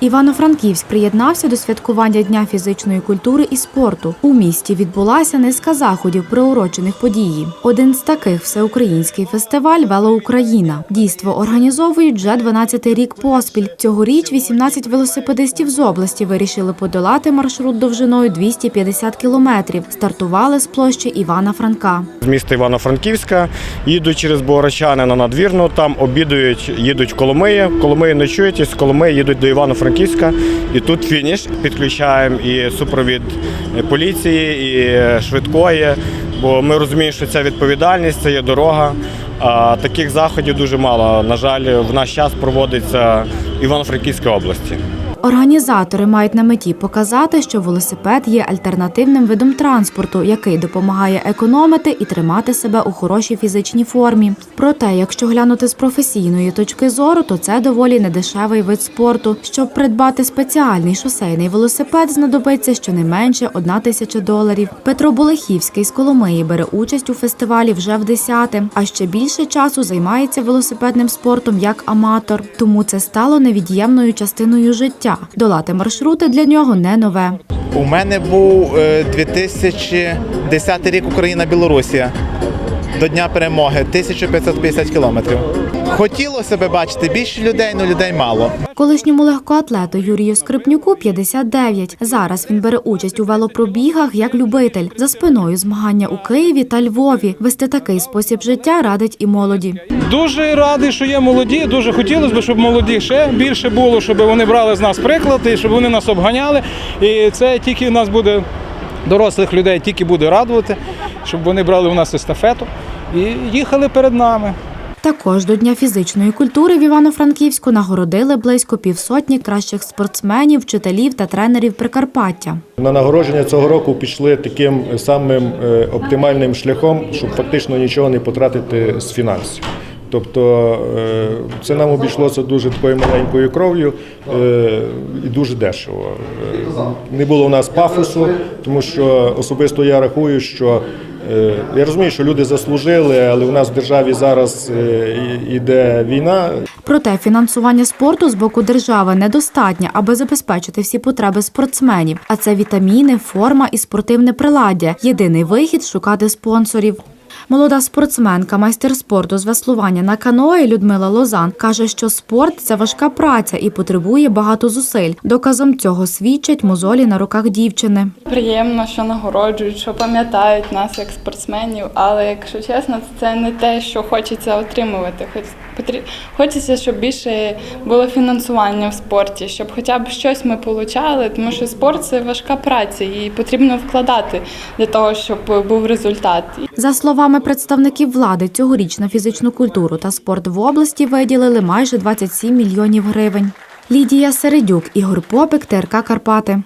Івано-Франківськ приєднався до святкування Дня фізичної культури і спорту. У місті відбулася низка заходів, приурочених події. Один з таких всеукраїнський фестиваль Велоукраїна. Дійство організовують вже 12-й рік поспіль. Цьогоріч 18 велосипедистів з області вирішили подолати маршрут довжиною 250 кілометрів. Стартували з площі Івана Франка. з міста Івано-Франківська, їдуть через Богородчани на надвірну, там обідують, їдуть в Коломиї, Коломиї ночують, і з Коломиї їдуть до Івано-Франківська. І тут фініш. Підключаємо і супровід поліції, і швидкої, бо ми розуміємо, що ця відповідальність, це є дорога. А таких заходів дуже мало. На жаль, в наш час проводиться в Івано-Франківській області. Організатори мають на меті показати, що велосипед є альтернативним видом транспорту, який допомагає економити і тримати себе у хорошій фізичній формі. Проте, якщо глянути з професійної точки зору, то це доволі недешевий вид спорту. Щоб придбати спеціальний шосейний велосипед, знадобиться щонайменше одна тисяча доларів. Петро Болехівський з Коломиї бере участь у фестивалі вже в десяте, а ще більше часу займається велосипедним спортом як аматор. Тому це стало невід'ємною частиною життя. Долати маршрути для нього не нове. У мене був е, 2010 рік Україна-Білорусія. До Дня перемоги 1550 кілометрів. Хотілося б бачити більше людей, але людей мало. Колишньому легкоатлету Юрію Скрипнюку 59. Зараз він бере участь у велопробігах як любитель. За спиною змагання у Києві та Львові. Вести такий спосіб життя радить і молоді. Дуже радий, що є молоді. Дуже хотілося б, щоб молоді ще більше було, щоб вони брали з нас приклад і щоб вони нас обганяли. І це тільки нас буде дорослих людей, тільки буде радувати, щоб вони брали у нас естафету і їхали перед нами. Також до Дня фізичної культури в Івано-Франківську нагородили близько півсотні кращих спортсменів, вчителів та тренерів Прикарпаття. На нагородження цього року пішли таким самим е, оптимальним шляхом, щоб фактично нічого не потратити з фінансів. Тобто е, це нам обійшлося дуже такою маленькою кров'ю е, і дуже дешево. Е, Не було у нас пафосу, тому що особисто я рахую, що я розумію, що люди заслужили, але у нас в державі зараз іде війна, Проте фінансування спорту з боку держави недостатнє, аби забезпечити всі потреби спортсменів. А це вітаміни, форма і спортивне приладдя. Єдиний вихід шукати спонсорів. Молода спортсменка, майстер спорту з веслування на каное Людмила Лозан каже, що спорт це важка праця і потребує багато зусиль. Доказом цього свідчать мозолі на руках дівчини. Приємно, що нагороджують, що пам'ятають нас як спортсменів, але якщо чесно, це не те, що хочеться отримувати. Хочеться, щоб більше було фінансування в спорті, щоб хоча б щось ми отримали, тому що спорт це важка праця, і потрібно вкладати для того, щоб був результат. За словами представників влади, цьогоріч на фізичну культуру та спорт в області виділили майже 27 мільйонів гривень. Лідія Середюк, Ігор Попик, ТРК Карпати.